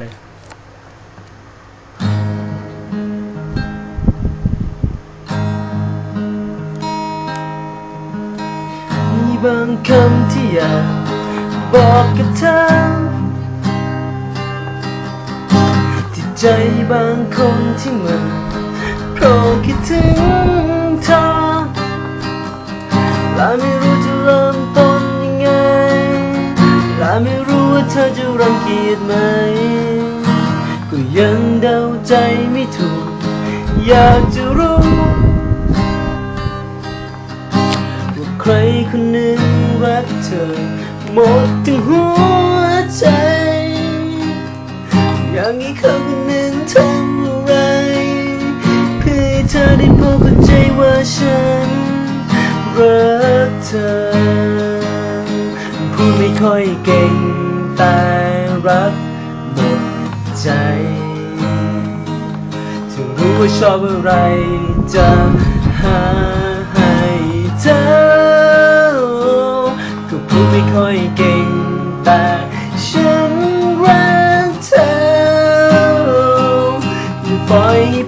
เลยมีบางคำที่อยากบอกกับเธอที่ใจบางคนที่มันเพราะคิดถึงเธอและไม่รู้จะเริ่มต้นยังไงและไม่รู้ว่าเธอจะรังเกียจไหม ยังเดาใจไม่ถูก อยากจะรู้ ว่าใครคนหนึ่งรักเธอ หมดถึงหัวใจ อย่างนี้เขาคนหนึ่งทำอะไร เพื่อให้เธอได้พบเข้าใจว่าฉัน รักเธอพูดไม่ค่อยเก่งแต่รักหมดใจ ว่าชอบอะไรจะหาให้เธอก็พูดไม่ค่อยเก่งแต่ฉันรักเธอปล่อยให้